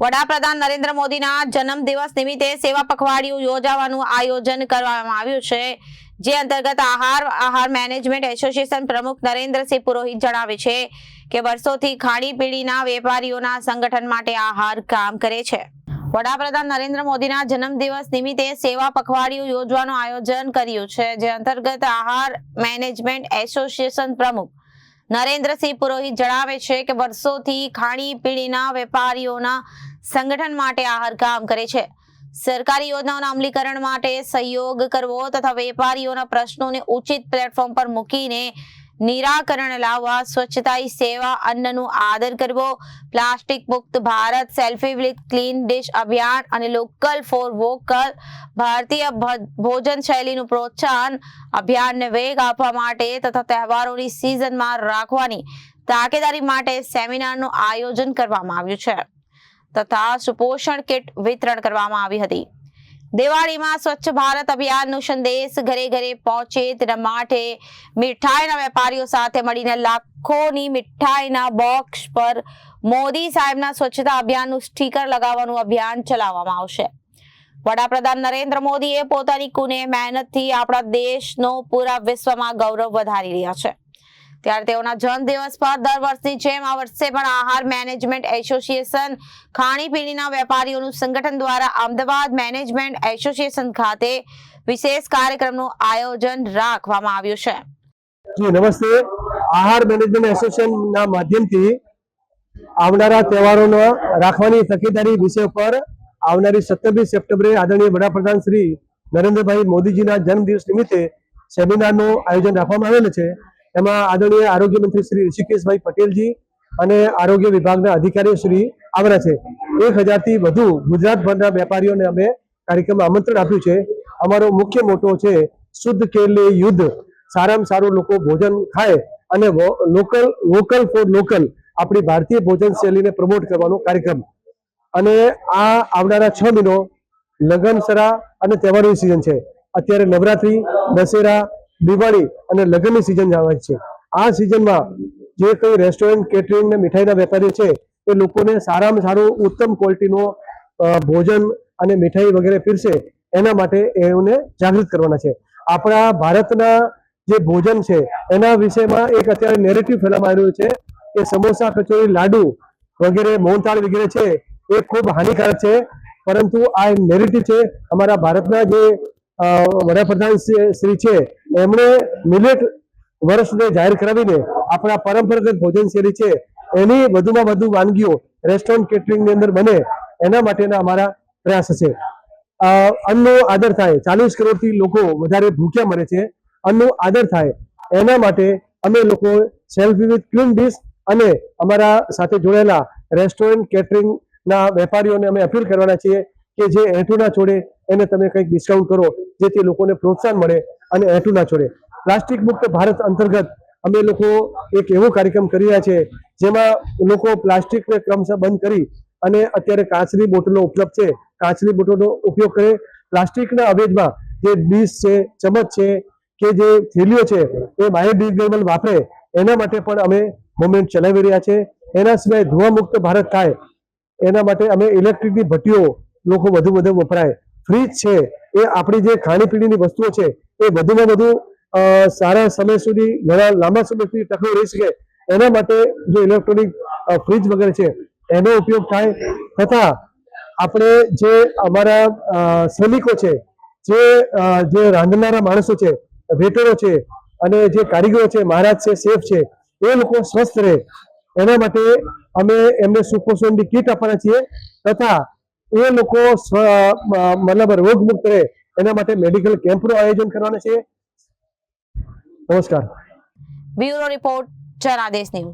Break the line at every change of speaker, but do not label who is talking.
વડાપ્રધાન નરેન્દ્ર મોદીના જન્મદિવસ નિમિત્તે સેવા પખવાડિયું યોજાવાનું આયોજન કરવામાં આવ્યું છે, જે અંતર્ગત આહાર આહાર મેનેજમેન્ટ એસોસિએશન પ્રમુખ નરેન્દ્રસિંહ પુરોહિત જણાવે છે કે વર્ષોથી ખાણીપીણીના વેપારીઓના સંગઠન માટે આહાર કામ કરે છે. વડાપ્રધાન નરેન્દ્ર મોદીના જન્મદિવસ નિમિત્તે સેવા પખવાડિયું યોજવાનું આયોજન કર્યું છે, જે અંતર્ગત આહાર મેનેજમેન્ટ એસોસિએશન પ્રમુખ નરેન્દ્રસિંહ પુરોહિત જણાવે છે કે વર્ષોથી ખાણીપીણીના વેપારીઓના સંગઠન માટે આહાર કામ કરે છે. સરકારી યોજનાઓના અમલીકરણ માટે સહયોગ કરવો તથા વેપારીઓના પ્રશ્નોને ઉચિત પ્લેટફોર્મ પર મૂકીને નિરાકરણ લાવવા સ્વચ્છતા સેવા અન્નનું આદર કરવો, પ્લાસ્ટિક મુક્ત Bharat, selfie with clean dish અભિયાન અને લોકલ ફોર વોકલ, ભારતીય ભોજન શૈલીનું પ્રોત્સાહન, અભિયાનને વેગ આપવા માટે તથા તહેવારોની સિઝનમાં રાખવાની તાકેદારી માટે સેમિનારનું આયોજન કરવામાં આવ્યું છે તથા સુપોષણ કિટ વિતરણ કરવામાં આવી હતી. દિવાળીમાં સ્વચ્છ ભારત અભિયાનનો સંદેશ ઘરે ઘરે પહોંચે તેના માટે મીઠાઈના વેપારીઓ સાથે મળીને લાખોની મીઠાઈના બોક્સ પર મોદી સાહેબના સ્વચ્છતા અભિયાનનું સ્ટીકર લગાવવાનું અભિયાન ચલાવવામાં આવશે. વડાપ્રધાન નરેન્દ્ર મોદીએ પોતાની કુને મહેનતથી આપણા દેશનો પૂરા વિશ્વમાં ગૌરવ વધારી રહ્યા છે. ત્યારે તેઓના જન્મદિવસ પર દર વર્ષની જેમ આ વર્ષે પણ આહાર મેનેજમેન્ટ એસોસિએશન ખાણીપીણીના વેપારીઓનું સંગઠન દ્વારા અમદાવાદ મેનેજમેન્ટ એસોસિએશન ખાતે વિશેષ કાર્યક્રમનું આયોજન રાખવામાં આવ્યું છે.
નમસ્તે. આહાર મેનેજમેન્ટ એસોસિએશનના માધ્યમથી આવનારા તહેવારોનો રાખવાની તકેદારી વિષય પર આવનારી સત્યાવીસ સપ્ટેમ્બરે આદરણીય વડાપ્રધાન શ્રી નરેન્દ્રભાઈ મોદીજીના જન્મદિવસ નિમિત્તે સેમિનારનું આયોજન રાખવામાં આવેલું છે. એમાં આદરણીય આરોગ્ય મંત્રી શ્રી ઋષિકેશભાઈ પટેલજી અને આરોગ્ય વિભાગના અધિકારીઓ શ્રી આવરા છે. એક હજારથી વધુ ગુજરાતભરના વેપારીઓને અમે કાર્યક્રમમાં આમંત્રણ આપ્યું છે. અમારો મુખ્ય મોટો છે શુદ્ધ કેરલે યુદ્ધ. સારામાં સારું લોકો ભોજન ખાય અને લોકલ, વોકલ ફોર લોકલ આપણી ભારતીય ભોજન શૈલીને પ્રમોટ કરવાનો કાર્યક્રમ. અને આ આવનારા છ મહિનો લગનસરા અને તહેવારોની સિઝન છે. અત્યારે નવરાત્રી, દશેરા દિવાળી અને લગ્નની સિઝન આવે છે. આ સિઝનમાં જે કઈ રેસ્ટોરન્ટ કેટરિંગ ને મીઠાઈના વેપારીઓ છે, એ લોકોને સારામાં સારું ઉત્તમ ક્વોલિટીનો ભોજન અને મીઠાઈ વગેરે પીરશે એના માટે એમને જાગૃત કરવાના છે. આપણા ભારતના જે ભોજન છે, એના વિષયમાં એક અત્યારે નેરેટિવ ફેલાવવામાં આવ્યું છે કે સમોસા, કચોરી, લાડુ વગેરે, મોહનથાળ વગેરે છે, એ ખૂબ હાનિકારક છે. પરંતુ આ નેરેટિવ છે, અમારા ભારતના જે વડાપ્રધાન શ્રી છે એમણે મિલેટ વર્ષને જાહેર કરાવીને આપણા પરંપરાગત ભોજન શૈલી છે, એની વધુમાં વધુ વાનગીઓ રેસ્ટોરન્ટ કેટરિંગની અંદર બને, એના માટેના અમારા પ્રયાસ છે. અન્નનો આદર થાય, ચાલીસ કરોડથી લોકો વધારે ભૂખ્યા મરે છે, અન્નનો આદર થાય, એના માટે અમે લોકો સેલ્ફી વિથ ક્લીન ડીશ અને અમારા સાથે જોડાયેલા રેસ્ટોરન્ટ કેટરિંગના વેપારીઓને અમે અપીલ કરવાના છીએ કે જે એટુના છોડે એને તમે કંઈક ડિસ્કાઉન્ટ કરો, જેથી લોકોને પ્રોત્સાહન મળે અને એઠું ના છોડે. પ્લાસ્ટિક મુક્ત ભારત અંતર્ગત અમે લોકો એક એવો કાર્યક્રમ કરી રહ્યા છે, જેમાં લોકો પ્લાસ્ટિકને ક્રમશઃ બંધ કરી અને અત્યારે કાચની બોટલો ઉપલબ્ધ છે. કાચની બોટલોનો ઉપયોગ કરે. પ્લાસ્ટિકના અવેજમાં જે ડીશ છે, ચમચ છે, કે જે થેલીઓ છે, એ બાયોડિગ્રેડેબલ વાપરે. એના માટે પણ અમે મુવમેન્ટ ચલાવી રહ્યા છે. એના સિવાય ધુવા મુક્ત ભારત થાય. એના માટે અમે ઇલેક્ટ્રિકની ભટ્ટીઓ લોકો વધુ વધુ વપરાય. ફ્રીજ છે, એ આપણી જે ખાણીપીણીની વસ્તુઓ છે, એ વધુમાં વધુ સારા સમય સુધી, ઘણા લાંબા સમય સુધી ટકાઉ રહી શકે. એના માટે જે ઇલેક્ટ્રોનિક ફ્રીજ વગેરે છે, એનો ઉપયોગ થાય. તથા આપણે જે અમારા શ્રમિકો છે, જે જે રાંધનારા માણસો છે, વેટરો છે, અને જે કારીગરો છે, મહારાજ છે સેફ છે, એ લોકો સ્વસ્થ રહે. એના માટે અમે એમને સુપોષણની કીટ આપવાના છીએ. તથા એ લોકો મતલબ રોગમુક્ત રહે. એના માટે મેડિકલ કેમ્પનું આયોજન કરવાના છે. નમસ્કાર.
Bureau report Janadesh news.